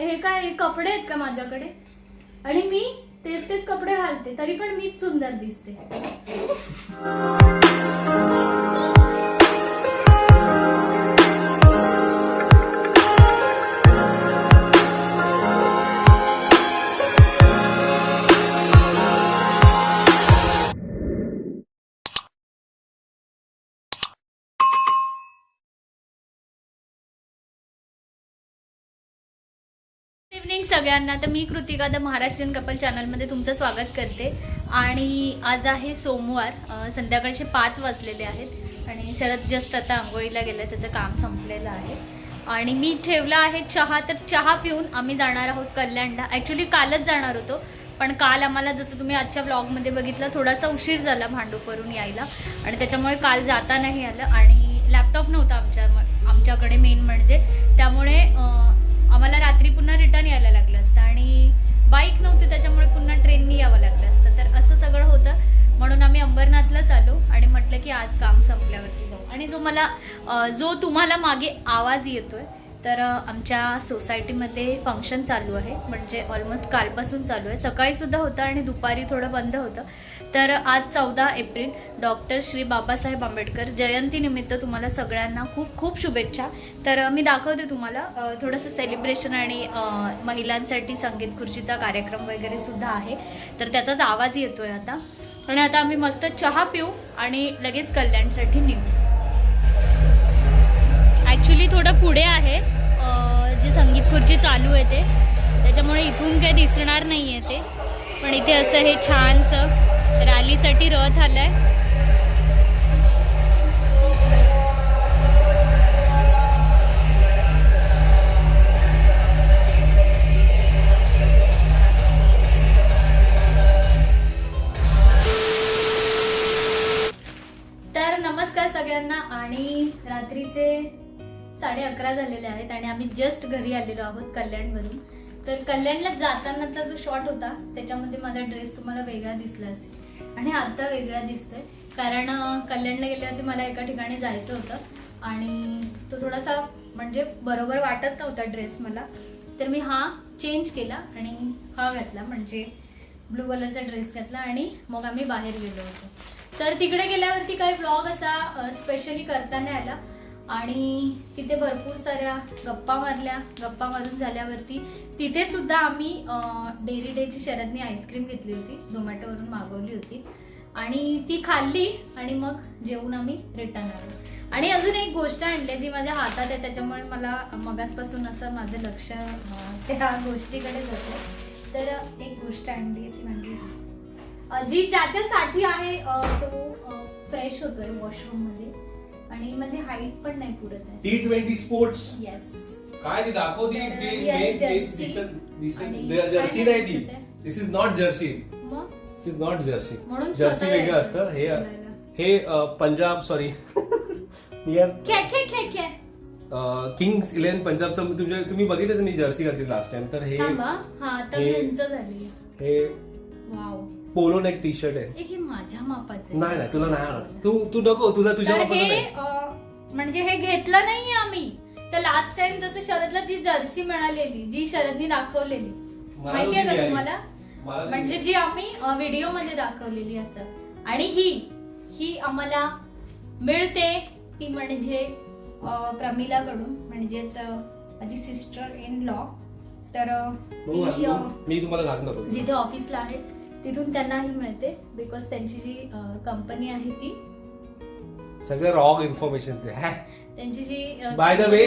हे काय हे कपडे आहेत का माझ्याकडे? आणि मी तेच तेच कपडे घालते तरी पण मीच सुंदर दिसते. इव्हनिंग सगळ्यांना. तर मी कृतिका द महाराष्ट्रीयन कपल चॅनलमध्ये तुमचं स्वागत करते. आणि आज आहे सोमवार संध्याकाळचे पाच वाजलेले आहेत. आणि शरद जस्ट आता आंघोळीला गेलं त्याचं काम संपलेलं आहे. आणि मी ठेवला आहे चहा तर चहा पिऊन आम्ही जाणार आहोत कल्याणला. ॲक्च्युली कालच जाणार होतो पण काल आम्हाला जसं तुम्ही आजच्या ब्लॉगमध्ये बघितलं थोडासा उशीर झाला भांडूपवरून यायला. आणि त्याच्यामुळे काल जाता नाही आलं. आणि लॅपटॉप नव्हता आमच्या आमच्याकडे मेन म्हणजे. त्यामुळे आम्हाला रात्री पुन्हा रिटर्न यायला लागलं असतं आणि बाईक नव्हती त्याच्यामुळे पुन्हा ट्रेननी यावं लागलं असतं. तर असं सगळं होतं. म्हणून आम्ही अंबरनाथलाच आलो आणि म्हटलं की आज काम संपल्यावरती जाऊ. आणि जो मला जो तुम्हाला मागे आवाज येतोय तर आमच्या सोसायटीमध्ये फंक्शन चालू आहे. म्हणजे ऑलमोस्ट कालपासून चालू आहे. सकाळीसुद्धा होतं आणि दुपारी थोडं बंद होतं. तर आज चौदा एप्रिल डॉक्टर श्री बाबासाहेब आंबेडकर जयंतीनिमित्त तुम्हाला सगळ्यांना खूप खूप शुभेच्छा. तर मी दाखवते तुम्हाला थोडंसं सेलिब्रेशन आणि महिलांसाठी संगीत खुर्चीचा कार्यक्रम वगैरे सुद्धा आहे. तर त्याचाच आवाज येतो आहे आता. आणि आता आम्ही मस्त चहा पिऊ आणि लगेच कल्याणसाठी निघू. ॲक्च्युली थोडं पुढे आहे. जी जे संगीत खुर्ची चालू आहे ते. त्याच्यामुळे इथून काही दिसणार नाही आहे ते. पण इथे असं हे छानसं रॅलीसाठी रथ आलं आहे जस्ट घरी आलेलो आहोत कल्याणवरून. तर कल्याणला जातानाचा जो शॉट होता त्याच्यामध्ये माझा ड्रेस तुम्हाला वेगळा दिसला असेल. आणि आता वेगळा दिसतोय. कारण कल्याणला गेल्यावरती मला एका ठिकाणी जायचं होतं. आणि तो थोडासा म्हणजे बरोबर वाटत नव्हता ड्रेस मला. तर मी हा चेंज केला आणि हा घातला. म्हणजे ब्लू कलरचा ड्रेस घातला आणि मग आम्ही बाहेर गेलो होतो. तर तिकडे गेल्यावरती काही ब्लॉग असा स्पेशली करता नाही आला. आणि तिथे भरपूर साऱ्या गप्पा मारल्या. गप्पा मारून झाल्यावरती तिथे सुद्धा आम्ही डेअरी डेची शरदने आईस्क्रीम घेतली होती. झोमॅटोवरून मागवली होती. आणि ती खाल्ली आणि मग जेवून आम्ही रिटर्न आलो. आणि अजून एक गोष्ट आणली जी माझ्या हातात आहे त्याच्यामुळे मला मगासपासून असं माझं लक्ष त्या गोष्टीकडे जातं. तर एक गोष्ट आणली ती म्हणजे जी ज्याच्यासाठी आहे तो फ्रेश होतोय वॉशरूममध्ये आणि माझी हाईट पण नाही पुरत आहे. टी ट्वेंटी स्पोर्ट्स येस काय ती दाखव ती मेन. दिसत दिसत जर्सी नाही ती? This is not jersey this is not jersey म्हणून जर्सी वेगळं असतं. हे. हे पंजाब सॉरी किंग्स इलेव्हन पंजाबचं तुमच्या तुम्ही बघितलंच मी जर्सी घातली लास्ट टाइम तर हे हा पोलो नेक टी शर्ट आहे. ए, हे माझ्या मापाचे नाही नाही तुला नाही आवडत. तू तू नको तुला तुझ्या तर मापाचं हे नाही. अ, म्हणजे हे घेतलं नाहीये आम्ही. तर लास्ट टाइम जसं शरदला जी जर्सी मिळालेली जी शरदनी दाखवलेली मला माहितीये नव्हती का मिळाली. तुम्हाला? मला नाही म्हणजे जी आम्ही व्हिडिओमध्ये दाखवलेली असं. आणि ही ही आम्हाला मिळते ती म्हणजे अ, प्रमिलाकडून म्हणजेच अ, माझी सिस्टर इन लॉ तर अ, बघू ती अ, घालून. मी तुम्हाला जिथे ऑफिसला आहे तिथून त्यांनाही मिळते बिकॉज त्यांची जी कंपनी आहे ती. सगळं रॉंग इन्फॉर्मेशन ते त्यांची जी बाय द वे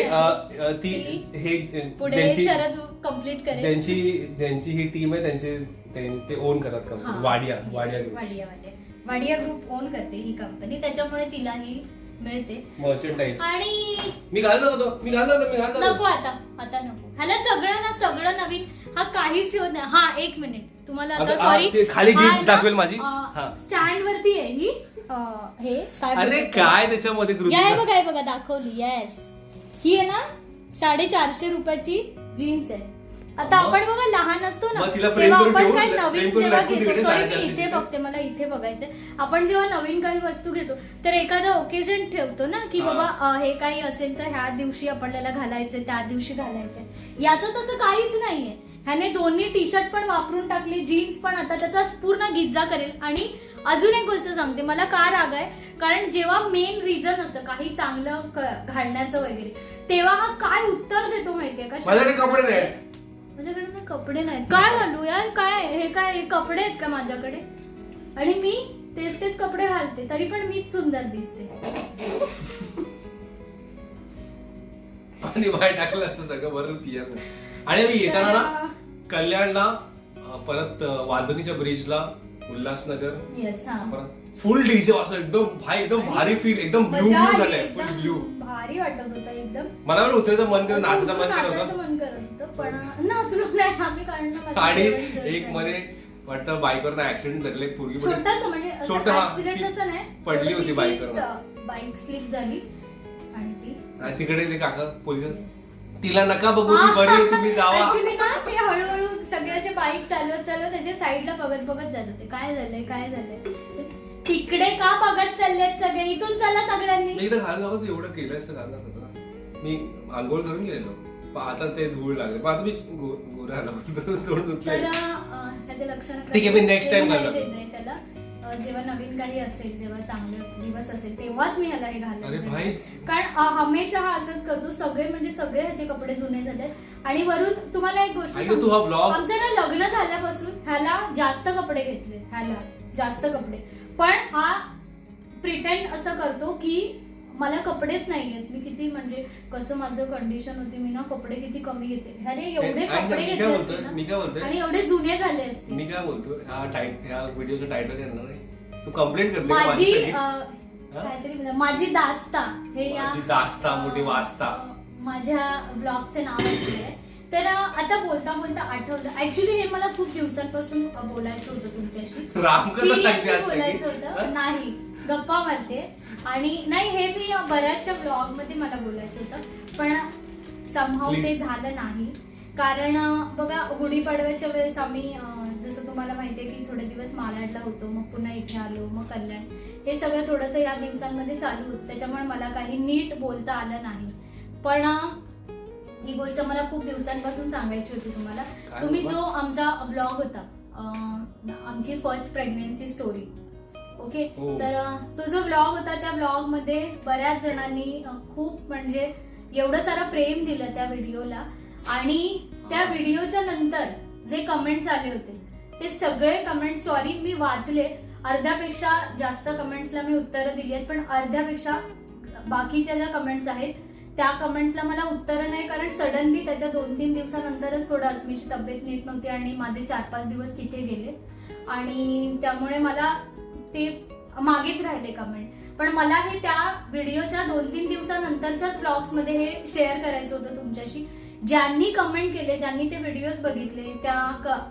ती हे पुढे ज्यांची शरद कंप्लीट करेल. ज्यांची ज्यांची ही टीम आहे त्यांचे ते- ते ओन करतात हा. Company Wadia Yes, Wadia Wadia Wadia Wadia group own करते ही कंपनी त्याच्यामुळे तिलाही मिळते. मर्चंटाईज आणि मी घालणार होतो मी घालणार होतो मी घालणार नको होतो आता आता नको. ह्याला सगळं ना सगळं नवीन हा काहीच ठेवत नाही हा एक मिनिट तुम्हाला आता आ, सॉरी ते खाली jeans दाखवेल माझी. हा. स्टँड वरती आहे ही अ, हे काय अरे बोलतात काय त्याच्यामध्ये या हे कृती बघा हे बघा दाखवली येस ही आहे ना साडेचारशे रुपयाची जीन्स आहे आता मग? आपण बघा लहान असतो ना मग तिला frame तेव्हा करून आपण ठेवू? काय frame नवीन करून जेव्हा दाखवू घेतो तिकडे सॉरी मी इथे? बघते मला इथे बघायचंय आपण जेव्हा नवीन काही वस्तू घेतो तर एखादं ओकेजन ठेवतो ना की हा. बाबा अं, हे काही असेल तर ह्या दिवशी आपल्याला घालायचंय त्या दिवशी घालायचंय याचं तसं काहीच नाहीये ह्याने दोन्ही टी शर्ट पण वापरून टाकले जीन्स पण. आता त्याचा पूर्ण गिज्जा करेल. आणि अजून एक गोष्ट सांगते मला का राग आहे? कारण जेव्हा मेन रिझन असतं काही चांगलं घालण्याचं वगैरे तेव्हा हा काय उत्तर देतो माहितीये का? माझ्याकडे कपडे नाहीत. माझ्याकडे ना कपडे नाहीत. काय घालू यार? काय हे काय हे कपडे आहेत का माझ्याकडे? आणि मी तेच तेच कपडे घालते तरी पण मीच सुंदर दिसते. आणि बाहेर टाकलं असतं सगळं बरं क्लिअर आणि मी येताना ना कल्याणला अं, परत अं, वाधवणीच्या ब्रिजला उल्हासनगर येस हा. परत फुल डीजे वाजता एकदम भाई एकदम भारी फील एकदम ब्लू मजा ब्लू आली झालंय एकदम. फुल ब्लू भारी वाटत होतं एकदम. मला पण उतरायचं मन करत नाचायचं मन करत नाचायचं होतं. मन करत होतं पण नाचलो नाही आम्ही कारण आणि एक झाली. मध्ये वाटतं बाईकवर ऍक्सिडेंट झालेले पूर्वी छोटासा म्हणजे छोटं हा, ऍक्सिडेंट ती असं नाही पडली होती बाईकवर. बाईक स्लिप झाली आणि ती आणि तिकडे ते काका पोलीस तिला नका बघू ती बरी आहे तुम्ही जावा ना ते हळूहळू सगळे असे बाईक चालवत चालवत त्याच्या साईडला बघत बघत जात होते काय झालंय काय झालंय तिकडे का बघत चाललेत सगळे इथून चला सगळ्यांनी मी नव्हतं एवढं केलं असतं घालणार होतं. मी आंघोळ करून गेलेलो पण आता ते धूळ लागले पण आता मी गो- गोरा आला तोंड तर धुतलंय. अं, ह्याचं लक्ष नका ठीक आहे, मी next time देऊ. नाही घालणार. त्याला जेव्हा नवीन काही असेल जेव्हा चांगले दिवस असेल तेव्हाच मी ह्याला हे अरे घालणार भाई. कारण अं, हमेशा हा असंच करतो. सगळे म्हणजे सगळे ह्याचे कपडे जुने झाले आणि वरून तुम्हाला एक गोष्ट. तू हा vlog- आमचं ना लग्न झाल्यापासून ह्याला जास्त कपडे घेतले. ह्याला जास्त कपडे. पण हा प्रिटेंड असं करतो की मला कपडेच नाही आहेत मी किती म्हणजे कसं माझं कंडिशन होती मी ना कपडे किती कमी घेतले ह्याने एवढे ऐक ना, कपडे मी काय घेतले बोलतोय? असते मी काय बोलतोय? ना आणि एवढे जुने झाले असते मी काय बोलतो ह्या टाईट ह्या व्हिडिओचं टायटल येणार नाही तू कंप्लेंट करते का माझी माझ्यासाठी? अं, हा? काहीतरी म्हणा, माझी दास्ता हे या माझी दास्ता, मोठी वास्ता. अं, माझ्या ब्लॉगचे नाव असले तर अं, आता बोलता बोलता आठवलं ऍक्च्युली हे मला खूप दिवसांपासून अं, बोलायचं होतं तुमच्याशी सांगते. बोलायचं हा? होतं नाही गप्पा मारते. आणि नाही हे मी बऱ्याचशा ब्लॉगमध्ये मला बोलायचं होतं पण समहाव ते. झालं नाही. कारण बघा गुढीपाडव्याच्या वेळेस आम्ही जसं तुम्हाला माहितीये की थोडे दिवस मालाडला होतो मग पुन्हा इथे आलो मग कल्याण. हे सगळं थोडंसं या दिवसांमध्ये चालू होतं. त्याच्यामुळे मला काही नीट बोलता आलं नाही. पण ही गोष्ट मला खूप दिवसांपासून सांगायची होती तुम्हाला. तुम्ही? जो आमचा ब्लॉग होता आमची फर्स्ट प्रेग्नेन्सी स्टोरी ओके? हो. तर तो जो ब्लॉग होता त्या ब्लॉगमध्ये बऱ्याच जणांनी खूप म्हणजे एवढं सारं प्रेम दिलं त्या व्हिडिओला. आणि त्या व्हिडिओच्या नंतर जे कमेंट्स आले होते ते सगळे कमेंट सॉरी मी वाचले. अर्ध्यापेक्षा जास्त कमेंट्सला मी उत्तरं दिली आहेत पण अर्ध्यापेक्षा बाकीच्या ज्या कमेंट्स आहेत त्या कमेंट्सला मला उत्तरं नाही कारण सडनली त्याच्या दोन तीन दिवसानंतरच थोडं अस्मीची तब्येत नीट नव्हती आणि माझे चार पाच दिवस तिथे गेले. आणि त्यामुळे मला ते मागेच राहिले कमेंट पण मला हे त्या व्हिडिओच्या दोन तीन दिवसानंतरच्याच ब्लॉग्समध्ये हे शेअर करायचं होतं तुमच्याशी. ज्यांनी कमेंट केले ज्यांनी ते व्हिडिओज बघितले त्या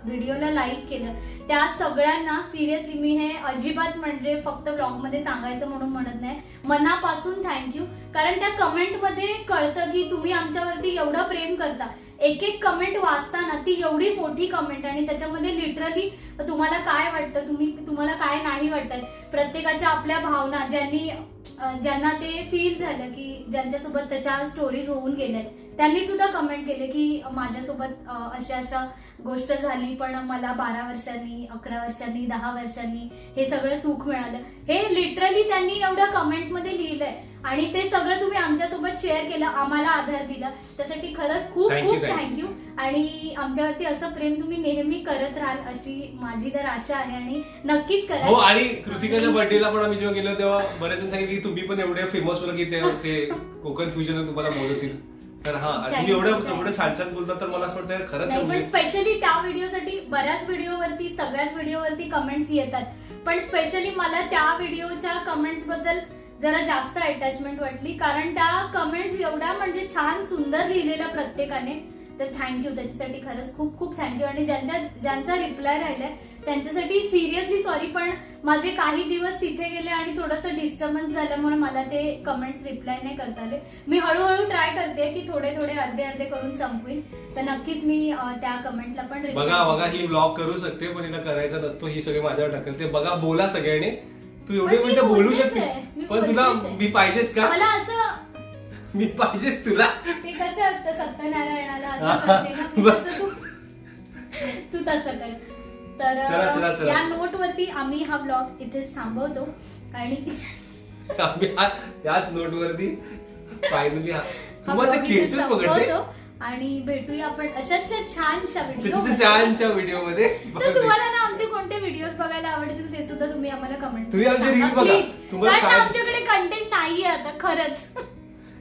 व्हिडिओला लाईक केलं त्या सगळ्यांना सिरियसली मी हे अजिबात म्हणजे फक्त ब्लॉगमध्ये सांगायचं म्हणून म्हणत नाही. मनापासून थँक्यू कारण त्या कमेंटमध्ये कळतं की तुम्ही आमच्यावरती एवढं प्रेम करता. एक एक कमेंट वाचताना ती एवढी मोठी कमेंट आणि त्याच्यामध्ये लिटरली तुम्हाला काय वाटतं? तुम्ही तुम्हाला काय नाही वाटत? प्रत्येकाच्या आपल्या भावना ज्यांनी ज्यांना ते फील झालं की ज्यांच्यासोबत त्याच्या स्टोरीज होऊन गेल्यात त्यांनी सुद्धा कमेंट केले की माझ्यासोबत अशा अशा गोष्ट झाली पण मला बारा वर्षांनी अकरा वर्षांनी दहा वर्षांनी हे सगळं सुख मिळालं. हे लिटरली त्यांनी एवढ्या कमेंटमध्ये लिहिलंय. आणि ते सगळं तुम्ही आमच्यासोबत शेअर केलं आम्हाला आधार दिला. त्यासाठी खरंच खूप खूप. थँक्यू आणि आमच्यावरती असं प्रेम तुम्ही नेहमी करत राहाल अशी माझी तर आशा आहे आणि नक्कीच हो करा आणि कृतिकाच्या बर्थडेला पण आम्ही जेव्हा गेलो तेव्हा बरेच सांगितले की तुम्ही पण एवढे फेमस होलं की ते कोकण फ्युजन तुम्हाला बोलवतील तर हा आणि तुम्ही एवढं. छान छान बोलता तर मला असं वाटतं खरंच नाही पण म्हणजे स्पेशली त्या व्हिडिओसाठी बऱ्याच व्हिडिओवरती सगळ्याच व्हिडिओवरती कमेंट्स येतात. पण स्पेशली मला त्या व्हिडिओच्या कमेंट्सबद्दल जरा जास्त अटॅचमेंट वाटली. कारण त्या कमेंट्स एवढ्या म्हणजे छान सुंदर लिहिलेल्या प्रत्येकाने. तर थँक्यू त्याच्यासाठी खरंच खूप खूप थँक्यू आणि ज्यांच्या ज्यांचा रिप्लाय राहिलाय त्यांच्यासाठी सिरियसली सॉरी पण माझे काही दिवस तिथे गेले आणि थोडंसं डिस्टर्बन्स झाल्यामुळे मला ते कमेंट्स रिप्लाय नाही करता आले. मी हळूहळू ट्राय करते की थोडे थोडे अर्धे अर्धे करून संपवीन. तर नक्कीच मी अं, त्या कमेंटला पण reply बघा बघा. ही ब्लॉग करू शकते पण हिला करायचा नसतो. ही सगळे माझ्यावर ढकलते. बघा बोला सगळ्यांनी. तू एवढे पण मी मिनिटं बोलू बोलतेच शकते. मी पण तुला बोलतेच आहे. मी पाहिजेच का? मला असं मी पाहिजेच तुला. ते कसं असतं सत्यनारायणाला असं करते ना की तसं तू तू तसं कर. तर चला, चला, चला. या नोट वरती आम्ही हा ब्लॉग इथेच थांबवतो. आणि आम्ही हा- याच नोट वरती फायनली तू माझे vlog इथेच केसेस पकडते? संपवतो. आणि भेटूया आपण अशाच छानशा व्हिडिओ छानच्या व्हिडिओमध्ये. तर तुम्हाला ना आमचे कोणते व्हिडिओज बघायला आवडतील ते सुद्धा तुम्ही आम्हाला कमेंट तुम्ही आमचे reel बघा. तुम्हाला काय- आमच्याकडे कंटेंट नाहीये आता खरंच.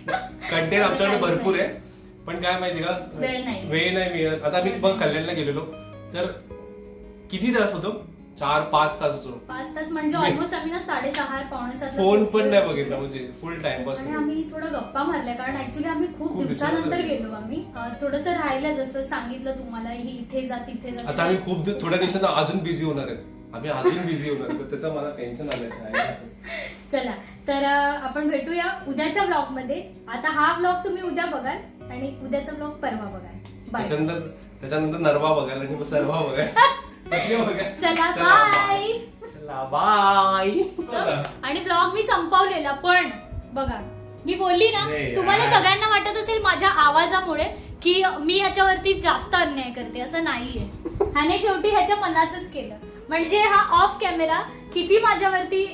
कंटेंट आमच्याकडे भरपूर आहे. पण काय माहिती का? वेळ नाही. वेळ नाही मिळत. आता मी बघ कल्याणला गेलेलो. तर किती तास होतो? चार पाच तास होतो. पाच तास म्हणजे ऑलमोस्ट आम्ही ना साडेसहा पावणे सात फोन पण नाही बघितला म्हणजे फुल टाइमपास आणि आम्ही थोडं गप्पा मारल्या कारण ऍक्च्युली आम्ही खूप खूप दिवसानंतर दिवसानंतर. गेलो आम्ही. थोडस राहिलं जसं सांगितलं तुम्हाला ही इथे जा तिथे जा. आता आम्ही खूप थोड्या दिवसांना अजून बिझी होणार आहेत. आम्ही अजून बिझी होणार आहे तर त्याचं मला टेन्शन आलंय. चला तर आपण भेटूया उद्याच्या ब्लॉगमध्ये आता हा ब्लॉग तुम्ही उद्या बघाल आणि उद्याचा ब्लॉग परवा बघाल. बाय त्याच्यानंतर त्याच्यानंतर नरवा बघायला आणि मग सर्वा बघायला. चला बाय चला बाय आणि ब्लॉग मी संपवलेला पण बघा मी बोलली ना तुम्हाला यार. सगळ्यांना वाटत असेल माझ्या आवाजामुळे की मी ह्याच्यावरती जास्त अन्याय करते असं नाहीये. ह्याने शेवटी ह्याच्या मनाचंच केलं. म्हणजे हा ऑफ कॅमेरा किती माझ्यावरती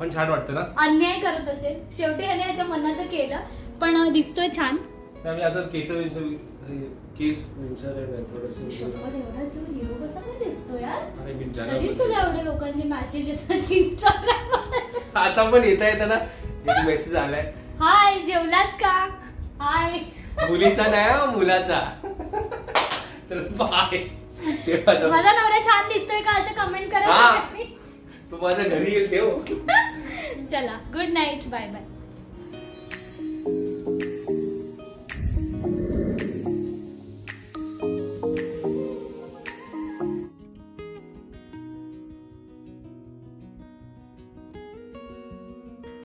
पण छान वाटतं ना? अन्याय करत असेल. शेवटी ह्याने ह्याच्या मनाचं केलं पण दिसतोय छान. तर आम्ही आता केस केस विंचर आहे ना थोडंसं. शपथ एवढा जो hero कसा काय दिसतो यार? अरे मी जरा तरीच तुला एवढे लोकांचे मेसेज येतात इंस्टाग्राम आता पण येता येताना एक मेसेज आलाय. हाय जेवलास का? हाय. मुलीचा नाही हा, मुलाचा. चल बाय माझा नवरा छान दिसतोय का असं कमेंट करा हा. तू माझ्या घरी येईल देव चला गुड नाईट बाय बाय